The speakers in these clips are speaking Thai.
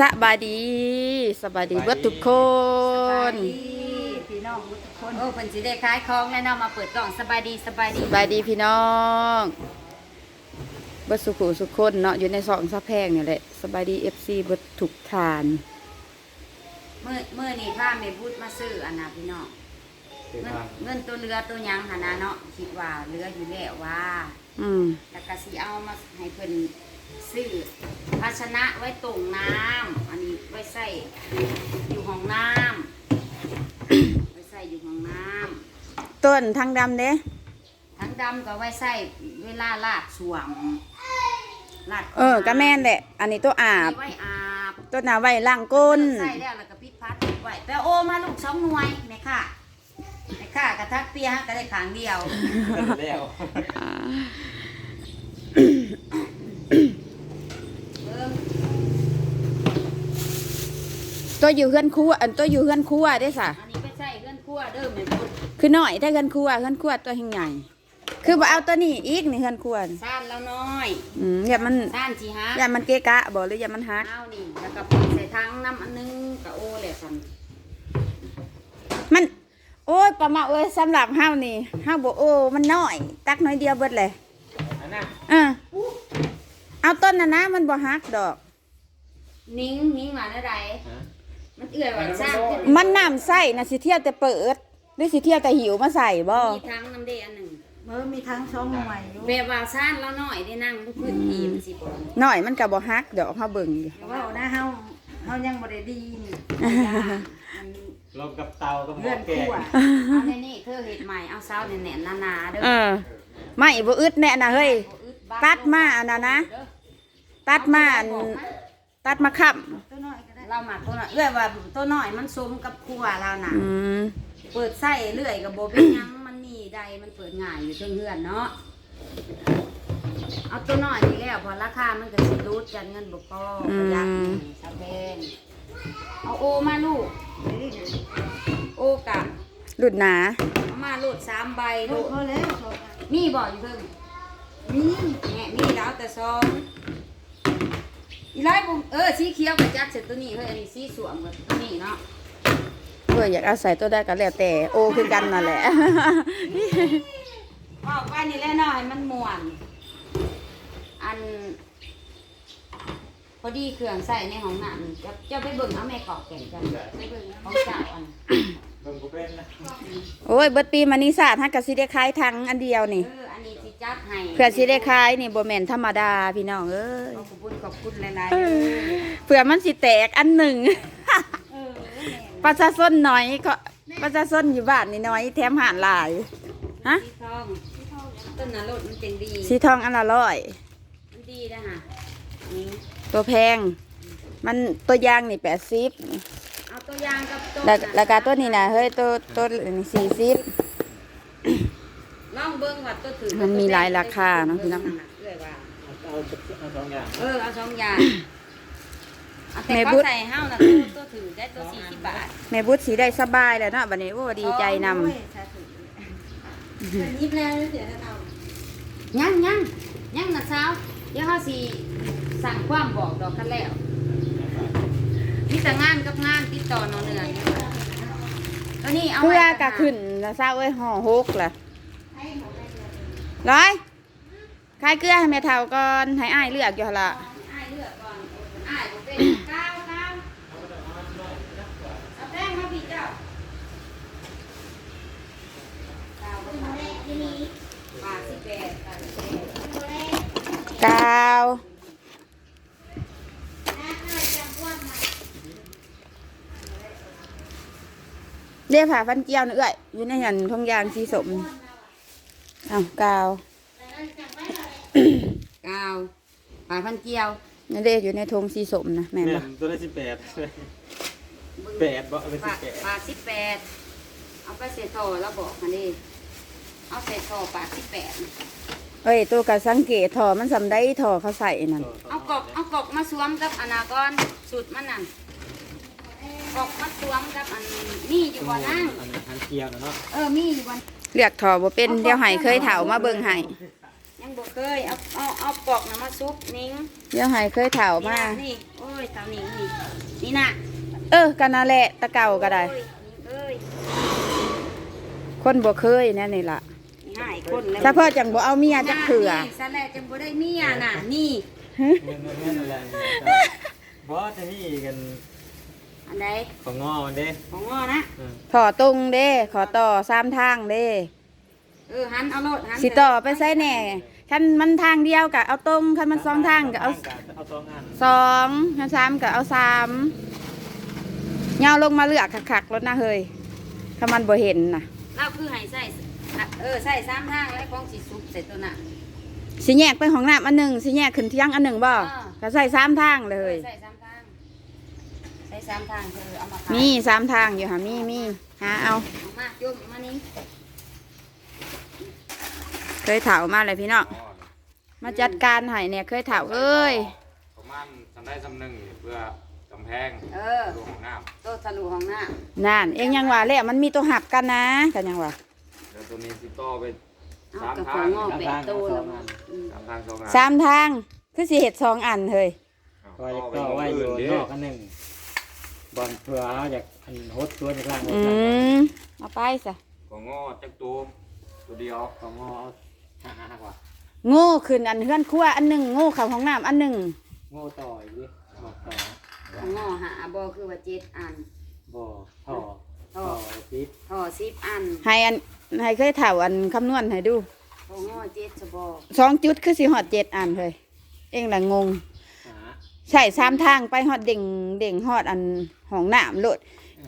สบายดีสบายดีเบิดทุกคนพี่น้องทุกคนโอ้เพิ่นสิได้ขายของแล้วเนาะมาเปิดกล่องสบายดีสบายดีสบายดีพี่น้องเบิดสุขุสุขคนเนาะอยู่ในสองสะแพงนี่แหละสบายดีเอฟซีเบิดทุกทานมื้อมื้อนี้พาแม่บุญมาซื้ออันน่ะพี่น้องเงินเงินตัวเรือตัวหยังหั่นน่ะเนาะคิดว่าเรืออยู่แล้วว่า อืมแล้วก็สิเอามาให้เพิ่น ซื้อภาชนะไว้ตรงน้ำอันนี้ไว้ใส่อยู่ห้องน้ำไว้ใส่อยู่ห้องน้ำต้นทางดำเด้ทั้งดำก็ไว้ใส่เวลาลาดสวมลาดเออก็แม่นแหละ อันนี้ตัวอาบ ไว้อาบตัวหนาไว้ล่างก้น ใส่แล้วแล้วก็ปิดพัดไว้แต่โอมาลูกสองหน่วยแม่ค่ะแม่ค่ะกระทักเปียฮะก็ได้ขางเดียว แล้ว เบิ่ง ตัวอยู่เฮือนครัวอันตัวอยู่เฮือนครัวได้สะอันนี้ไปใส่เลื่อนครั่วเด้อแม่บุญคือน้อยถ้าเฮือนครัวเฮือนครัวตัวหิงใหญ่คือบ่เอาตัวนี้อีกนี่เฮือนครัวนี่ซ่านแล้วน้อยอืมอย่ามันซ่านจีฮะอย่ามันเกะกะบ่หรืออย่ามันฮักเอานี่แล้วก็ปิดใส่ถังน้ำอันนึงกับโอเลยสันมัน โอ้ยประมาณเอ้ยสำหรับเฮานี่เฮาบ่โอ้มันน้อย ตักน้อยเดียวเบิดเลยอันน่ะเออเอาต้นน่ะนะมันบ่ฮักดอก นิ้งนิ้งมาได้ไรฮะ มันเอื่อยว่าซ่านขึ้มันน้ำใส่น่ะสิเที่ยวแต่เปิดหรือสิเที่ยวแต่หิวมาใส่บ่มีถังน้ำเดอันหนึ่งเมื่อมีทั้งช่องใหม่อยู่แบบว่าซ่านแล้วน้อยได้นั่งทุกพื้นที่มันสิบน้อยมันก็บ่ฮักดอกเฮาเบิ่งอยู่แต่ว่าเอาหน้าเฮาเฮายังบ่ได้ดีนี่มันลงกับเตากับหม้เลื่ออนแกคู่งอะเอาในนี่เธอเห็ดใหม่เอาเสาแน่นๆหนาๆเด้อเออไม่บ่อึดแน่น่ะเฮ้ยบ่อึบ้ตัดมาอันนั้นนะเด้อตัดมาอันตัดมาค้ำ ตัวน้อยก็ได้ เราหมักตัวน้อยเอื้อยว่าตัวน้อยมันสมกับครัวเราน่ะ อืมเปิดไส้เรื่อยกับโบเป็นหยังมันมีใดมันเปิดง่ายอยู่เทิงเฮือนเนาะเอาตัวน้อยนี่แล้วพอราคามันก็สิรูดกันเงินบ่พอประหยัดนี่ชาวแพงเอาโอมาลูกโอกะหลุดหนาเอามาโหลดสามใบลูลูกกเขาแล้วชอบมีบ่อยู่เพิ่งมีแง่มีแล้วแต่ซอง อีไล่บุมเออสีเขียวกับจักเสร็จตัวนี้เฮ้ยอันนี้สีสวมกับตัวนี้เนาะเพื่ออยากเอาใส่ตัวได้ก็แล้วแต่โอคือกันนั่นแหละออกไปนี่แหละเนาะให้มันม่วน อัน พอดีเครื่องใส่ในห้องน้ำนี่จะจะไปเบิ่งเอาแม่กอกแก่งกันไปเบิ่งของเจ้าอันเบิ่งกูเป็นนะโอ้ยเบิดปีมานิสาฮักก็สิได้ขายทั้งอันเดียวนี่ เอออันนี้สิ จัดให้เพื่อสิได้ขายนี่บ่แม่นธรรมดาพี่น้องเอ้ยขอบคุณขอบคุณหลายๆเอเด้ออเผื่อมันสิแตกอันหนึ่ง เออแม่ประชาชนน้อยก็ประชาชนอยู่บ้านนี่น้อยแถมหารหลาย ฮะ สีทองต้นน่ะรถมันเป็นดีสีทองอันละร้อยมันดีนะฮะนี่ตัวแพง มันตัวยางนี่แปดสิบเอาตัวอย่างกับตัวแล้วราคาตัวนี้นะเฮ้ยตัวตัวนี่สี่สิบลอง เบิ่งว่าตัวถือมันมีหลายราคาเนาะพี่น้องเอ้ยว่าเอาเอาสองอย่างเออเอาสองอย่างเอาแต่เขาใส่ห้าวนะตัวตัวถือได้ตัวสี่สิบบาทแม่บุตรสีได้สบายแล้วเนาะบัดนี้โอ้ดีใจนำ โอ้ยสาธุยิบแล้วเดี๋ยวจะเอายังยังยังนะสาวเดี๋ยวเขาสิสั่งความบอกดอกกันแล้วมีแต่งานกับงานติดต่อนอนเนือนตัวนี้เอาเพื่อไว้กะขึ้นนะทราบเอ้ยห่อหกล่ะ ร้อยขายเกลือให้แม่เฒ่าก่อนให้อ้ายเลือกอยู่หั่นล่ะอ้ายเลือกก่อนอ้ายบ่เป็นก้าวก้าวเอาแป้งมาพี่เจ้าก้าวบ่มาบาทสิแปดบาสิแปดกาวเรียกผ่าฟันเกี้ยวนะเอ้ยอยู่ในหันทงยางสีสม อ้าวกาวก้าวปลาพันเกียวนั่นเรียกอยู่ในทงสีสมนะแม่นแม่ปะนตัวได้สิบแปดแปดบ่เอาไปปสิลาบแปดปลาสิบแปดเอาไปเศษทอแล้วบอกมาดิเอาเศษทอปลาสิบแปดเอ้ยตัวกะสังเกตถอมันสำได้ถอเขาใส่นั่นเอากบเอากบมาสวมกับอนากอนสุดมันนั่นกบมาสวมกับอันนี่อยู่บ่นั่งอันนั้นทางเกียวนะเนาะเออมีอยู่บ่ เรียกถอบ่เป็นเดี๋ยวให้เคยเถามาเบิ่งให้ยังบ่เคยเอาเอาเอาปอกนะมาซุปนิ้งเดี๋ยวให้เคยเถามานี่โอ้ยยเท่านี้นี่นี่น่ะเออกันนั่นแหละตะเก่าก็ได้โอ้ยเอ้ยคนบ่เคยแน่นี่ล่ะนี่ให้คนแล้วถ้าพ่อจังบ่เอาเมียจักเถื่อนี่ซะแล้วจังบ่ได้เมียน่ะนี่เงินเงินเงินอะไรบอสจะนี่กัน อันใดของงอมันเด้ของงอนะอืมขอตรงเด้ขอต่อสามทางเด้เออหันเอาโลดหันสิต่อไปใส่แหน่คันมันทางเดียวก็เอาตรงคันมันสองทางก็เอาเอาสองอันสองคันสามก็เอาสามเงาลงมาเลือกคักๆรถนะเฮ้ยถ้ามันบ่เห็นน่ะเราคือให้ใส่เออใส่สามทางแล้วของสิสุกใส่ตัวน่ะสิแยกไปห้องน้ำอันหนึ่งสิแยกขึ้นเที่ยงอันหนึ่งบ่อ่าก็ใส่สามทางเลยใส่ สามทางใส่สามทางเออเอามาขายมีสามทางอยู่ค่ะมีมีหาเอาเอามาจุ่มมานี่เคยเถามาเลยพี่น้องมาจัดการให้เนี่ยเคยเถาเอ้ยประมาณทำได้สำหนึ่งเพื่อกำแพงเออรวมของน้โต๊ะทะลุห้องน้นั่นเองยังว่าแล้วมันมีตัวหับกันนะกันยังว่าำแล้วตัวนี้สิโต้ไปำเอากระของงอแปดตัวแล้วอืมสามทางสองงานสามทางคือสิเห็ดสองอันเฮ้ย ก็จะก็ไว้อยู่นอกอันหนึ่ง บอลเผื่อเอาอยากอันโฮสตัวจากล่างอืมเอาไปซะของงอจักตัวตัวเดียวของงอเอาห้าห้ากว่าโง่ขึ้นอันเฮือนครัวอันหนึ่งโง่เข้าห้องน้ำอันหนึ่งโง่ต่ออีกดิบอกต่อของงอหาบอคือว่าเจ็ดอันบ่ท่อท่อท่อปิดท่อสิบอันให้อันให้เคยเถาอันคำนวณให้ดูของงอเจ็ดสบอสองจุดคือสิหอดเจ็ดอันเฮ้ยเองละงงหา ใช่สามทางไปหอดเด่งเด่งหอดอันห้องน้ำโลด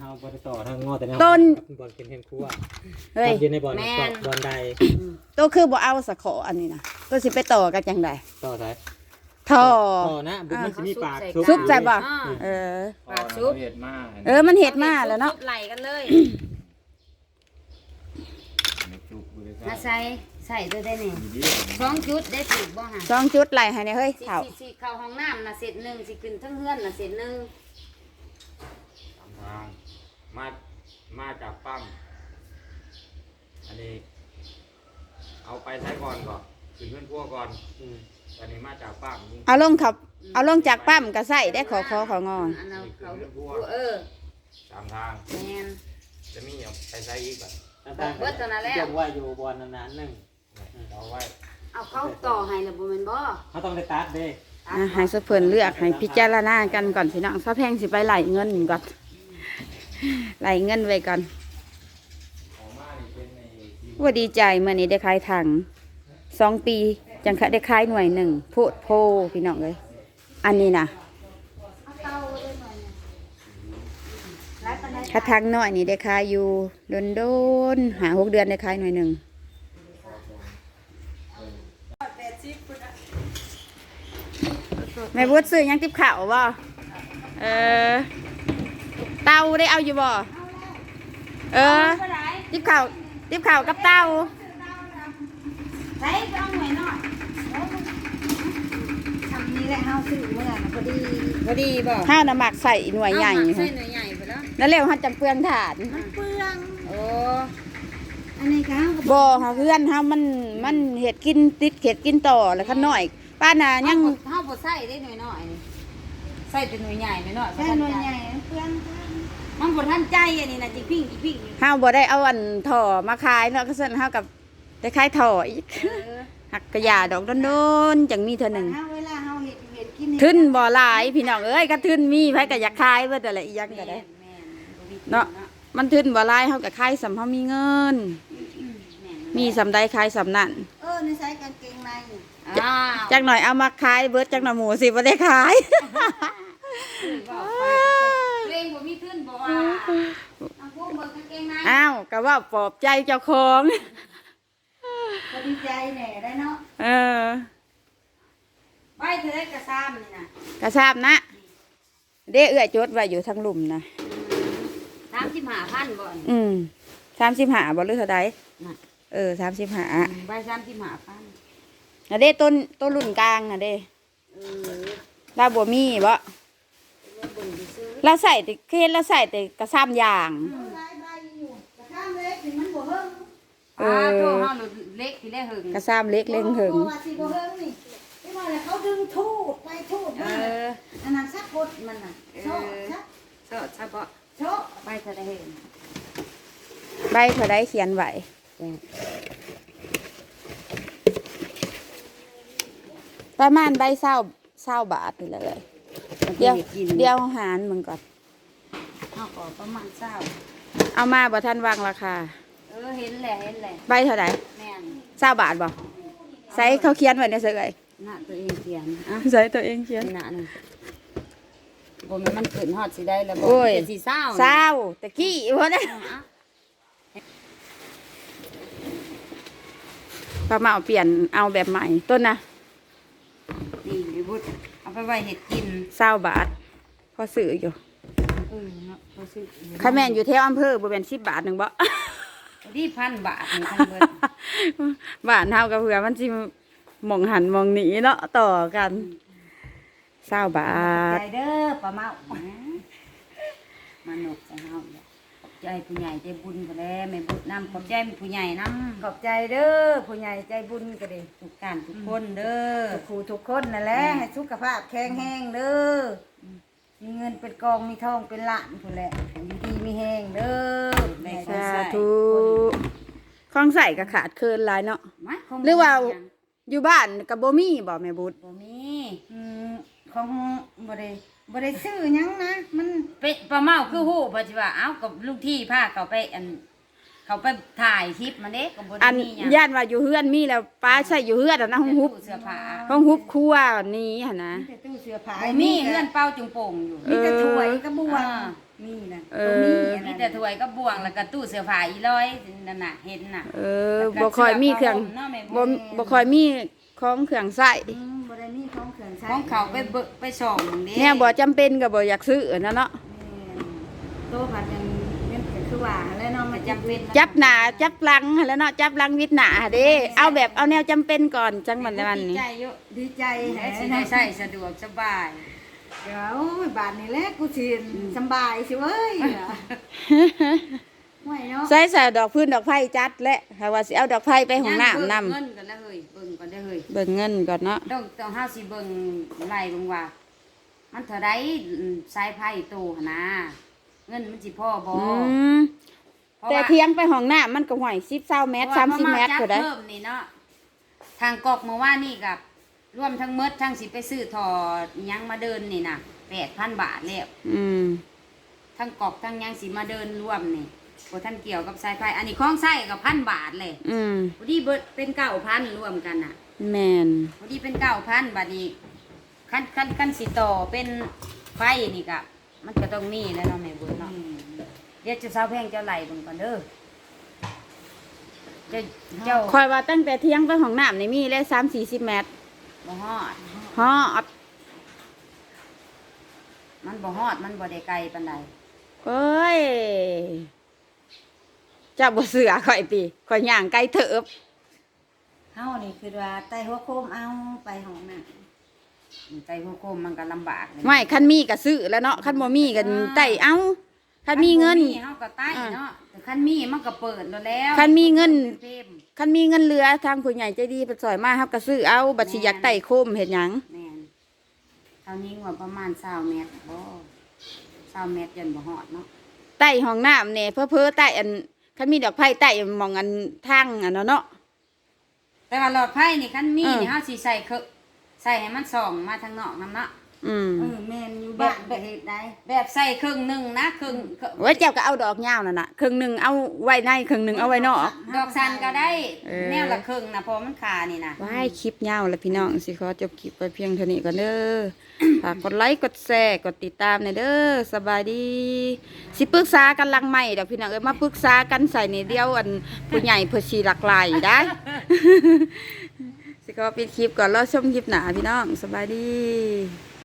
เฮาบ่ได้ต่อทางงอแต่แนวต้น บอลเป็นเพียงครัวเฮ้ยอยู่ในบอลบอลใดตัวคือบ่เอาสะขออันนี้นะตัวสิไปต่อกันจังไดต่อสายท่อ ต่อนะบุญมันสิมีปากซุปใส่บ่ อ่า เออปากซุปเห็ดมากเออมันเห็ดมาแล้วเนาะ ซุปไหลกันเลยจุกบริมาษัทใส่ ใส่ด้วยได้นี่ดีสองจุดได้ถูกบ่ฮะสองจุดไหลให้เนี่ยเฮ้ยสิเถ่าสิสิเข้าห้องน้ำนะเสร็จหนึ่งสิขึ้นทั้งเฮือนนะเสร็จหนึ่งสามทางมา มาจากปั๊ม อันนี้ เอาไปใช้ก่อนก่อนขึ้นเพื่อนพวกก่อนอันนี้มาจากปั๊มนี่เอาลงขับ เอาลงจากปั๊มก็ใส่ได้ขอคอของออันเอาเขาเออสามทางแมนจะมีเอาไปใช้อีกแบบเบิดเท่านั้นแล้วจงไว้อยู่บอลนานๆหนึง เอาไว้เอาเขาต่อให้ละบ่แม่นบ่เขาต้องได้ตัดเด้อะให้สะเพิ่นเลือกให้พิจารณากันก่อนพี่น้องซะแพงสิไปไหลเงินก่อนไหลเงินไว้ก่อนว่าดีใจเมื่อนี้ได้ขายถังสองปีจังคะได้ขายหน่วยหนึ่งโพดโพพี่น้องเลย อันนี้นะถ้าถังน้อยนี่ได้ขายอยู่โดนโดนๆหาหกเดือนได้ขายหน่วยหนึ่ง แม่บุญซื้อหยังติบข่าวบ่เออ เตาได้เอาอยู่บ่เออติบข่าวติบข่าวกับเตาใส่ไปเอาหน่อยหน่อยทำนี่แหละเฮาซื้อเมื่อน่ะพอดีพอดีบ่ข้าวน้ำหมักใส่หน่วยใหญ่ใส่หน่วยใหญ่ไปแล้ว แล้วเร็วหัดจังเปลืองถาด มันเปลือง โอ้ อันนี้ก็เฮาก็ บ่เฮาเพื่อนเฮามันมันเห็ดกินติดเห็ดกินต่อแล้วข้างน้อยป้าน่ะยัยังงเฮาบ่ใส่ได้หน่อยหน่อยนี่ใส่แต่หน่วยใหญ่หน่อยหน่อยใช้หน่วยใหญ่มันเปลืองมันบ่ทันใจอันนี้นะจิพิงจิพิงเฮาบ่ได้เอาอันถ่อมาขายเนาะก็ซั่นเฮากับได้ขายถ่ออีกเออหักกระยาดอกโดนๆจังมีเท่านึงเฮาเวลาเฮาเฮ็ดเฮ็ดกินเฮ็ดทึนบ่หลายพี่น้องเอ้ยก็ทึนมีไผก็อยากขายเบิดแต่นแหละอีหยังก็ได้แม่นบ่มีเนาะมันทึนบ่หลายเฮาก็ขายสำเฮามีเงินแม่นมีสำใดขายสำนั้นเออในใส่กางเกงในนี่อ้าวจักหน่อยเอามาขายเบิดจักหน่อยหมูสิบ่ได้ขายเพลงบ่มีขึ้นบ่ว่าเอาพวกเบิกกางเกงในอ้าวก็ว่าปลอบใจเจ้าของก็ดีใจแหน่ได้เนาะเออไว้เธอได้กระซ้ำนี่นะกระซาบนะเด้เอื้อจดไว้อยู่ทางหลุมนะสามสิบห้าพันบ่อนอืมสามสิบหาบ่หรือเท่าใดน่ะ เออสามสิบหาใบสามสิบห้าพันน่ะเด้ต้นต้นรุ่นกลางน่ะเด้เออลาบัวมีบ่เบิ่งไปซื้อเราใส่แต่เคสเราใส่แต่กระซ้ำยางหลายใบอยู่กระข้ามเล็กนี่มันบ่เฮิงเออ่าอโตเฮาหนูเล็กที่ได้หึงกระซ้ำเล็กเล็งหึงบ่ว่าสิบ่เฮิงนี่ไม่ว่าแล้วเขาดึงทูดไปทูดเอมาออันนั้นสักกดมันน่ะโชะสักโซดซะบ่โชะไปทะเลใบเท่าใดเขียนไว้ ประมาณใบเศร้าเศร้าบาทนี่แหละเลยเดี๋ยวเดี๋ยวหารมึงก่อนเอาก็ประมาณเศร้าเอามาบ่ท่านวางราคาเออเห็นแหละเห็นแหละใบเท่าไหร่แม่นเศร้าบาทบ่ใส่เขาเขียนไว้เนี่ยเสยหน้าตัวเองเขียนอะใส่ตัวเองเขียนหน้าหนึ่งบ่แม่นมันขึ้นฮอดสิได้แล้วบ่โอ้ยเป็นสิเศร้าเศร้าตะกี้วะนะ เอาอะ ป้ามาเอาเปลี่ยนเอาแบบใหม่ต้นนะนี่พี่บุตรเอาไปไว้เห็ดกินเศร้าบาทพอซื้ออยู่เออเนาะเขาซื้อข้าแม่นอยู่แถวอำเภอบ่เป็นสิบบาทหนึ่งบ่ ดีพันบาทนี่ทั้งเบิดบ้านเฮากับเพื่อมันสิมองหันมองหนีเนาะต่อกันเศร้าบาท ใจเด้อป้าเมามาหนกใจเฮาเนี่ยขอบ ใจผู้ใหญ่ใจบุญก็แล้วแม่บุญนำขอบใจผู้ใหญ่นำขอบใจเด้อผู้ใหญ่ใจบุญก็ดีทุกการทุกคนเด้อครูทุกคนนั่นแหละให้สุขภาพแข็งแรงเด้อมีเงินเป็นกองมีทองเป็นล้านพุ่นแหละอยู่ดีมีแห้งเด้อแม่สาธุของใส่ก็ขาดเคินหลายเนาะมาคงหรือว่า อยู่บ้านกับบ่มีบ่แม่บุตรบ่มีอืมของบ่ได้ บ่ได้ซื้อหยังนะ มันเป็ดปลาเมาคือฮู้ปัจจุบันเอ้ากับลูกที่พาเขาไปอัน เขาไปถ่ายคลิปมาเด้ก็บ่อัได้นมีหยังย่านว่าอยู่เฮือนมีแล้วป้าใส่อยู่เฮือนอะนะห้องฮุบเสื้อผ้าห้องฮุบครัวนี้หั่นนะแต่ตู้เสื้อผ้าบ่มีเงื่อนเป้าจุงโป่งอยู่เอมีอแต่ถ้วยกระบวงอ่ามีนะเอตัวอนี้มีแต่ถ้วยก็บ่วงแล้วก็ตู้เสื้อผ้าอีร้อยนั่นน่ะเห็นน่ะเออบ่ค่อยมีเครื่องเนาะแม่บ่บ่ค่อยมีของเครื่องใส่อืมบ่ได้ มีของเครื่องใช้ของเขาไปเบิกไปส่องเด้เนี่ยบ่จำเป็นก็บ่อยากซื้อนะเนาะโตผัดยังเงินก็คือว่าแล้วเนาะมัมันนจำจำเป็เป็นนจับหน้าจับหลังหั่นแหล้วเนาะจับหลังวิดหน้าหั่นเด้เอาแบบเอาแนวจำเป็นก่อนจังมันในวันนี้ใจเยอะดีใจให้แฮะสิได้ใช้สะดวกสบายเดี๋ยวโอ้ยบาทนี่แหละกูสิสำบายสิเว้ย ห่วยเนาะใส่ใส่ดอกพื้นดอกไผ่จัดและถ้าว่าสิเอาดอกไผ่ไปห้องน้ำนำเงินกันแล้วเฮ้ยเบิ่งก่อนได้อเฮ้ยเบิ่งเงินก่อนเนาะต้องต้องเฮาสิเบิ่งไล่เบิ่งว่า มันเท่าใดอืมสายไผ่โตหั่นนะเงินมันสิพอบ่อืมเพราะแต่ว่า เทียงไปห้องน้ำมันก็ห่วย10 20เมตรเพราะว่า30เมตรพาาก็ได้จัเพิ่มนี่เนาะทางกอกเมื่อวานนี่กับรวมทั้งหมดทั้งสิไปซื้อถอดอิหยังมาเดินนี่น่ะ8,000บาทแล้วอืมทั้งกอกทั้งหยังสิมาเดินรวมนี่ บ่ท่านเกี่ยวกับสายไฟอันนี้ของใช้กับพันบาทเลยอืมพอดีเบิดเป็นเก้าพันรวมกันน่ะแม่นพอดีเป็นเก้าพันบาทนี้ขั้นขั้นขั้นสิต่อเป็นไฟนี่กะมันก็ต้องมีแล้วเนาะแม่บุญเนาะเดี๋ยวจะสาวแพงเจ้าไหลเบิ่งก่อนเด้อเจ้าเจ้าคอยว่าตั้งแต่เที่ยงไปห้องน้ำนี่มีเลย3 40เมตรบ่ฮอดฮอดมันบ่ฮอดมันบ่ได้ไกลปานใดเอ้ย เจ้าบ่เสือข่อยติข่อยย่างไกลเถิบเฮานี่คือว่าไต้หัวโคมเอาไปห้องน้ำไกลหัวโคมมันก็ลำบากเลยไม่คันมีก็ซื้อแล้วเนาะคันบ่มีก็ไต่เอาคันมีเงินคับ่เฮาก็ใต้เนาะแต่คันมีมันก็เปิดแล้วแล้วคันมีเงินเต็มคันมีเงินเหลือทางผู้ใหญ่ใจดีไปซอยมาเฮาก็ซื้อเอาบัดสิอยากไต่โคมเฮ็ดหยังแม่นเท่านี้ว่าประมาณ20เมตรบ่20เมตรยันบ่ฮอดเนาะไต่ห้องน้ำเนี่ยเพ้อๆไต่อัน คันมีดอกไผ่ไต่หมองอันทางอันเนาะเนาะ แต่ว่าหลอดไฟนี่คันมีเออนี่เฮาสิใส่เคอะใส่ให้มันส่องมาทางนอกนํเนาะ อืมเออแม่นอยู่บ้านก็เฮ็ดได้แบบใส่ครึ่งหนึงนะครึ่งครึ่งโอ้ยเจ้าก็เอาดอกยาวนั่นน่ะครึ่งหนึงเอาไว้ในครึ่งหนึงเอาไว้นอก ดอกสันก็ได้ เออ แนวละครึ่งนะเพอมันขานี่นะ ว้ายคลิปยาวแล้วพี่น้องสิขอจบคลิปไปเพียงเท่านี้ก่อนเด้อ ฝากกดไลค์กดแชร์กดติดตามหน่อยเด้อสบายดี สิปรึกษากันหลังใหม่เดี๋ยวพี่น้องเอ้ยมาปรึกษากันใส่ในเดียวอันผู้ใหญ่เพื่อชีหลักไหลได้ สิขอปิดคลิปก่อนรอชมคลิปหนาพี่น้องสบายดี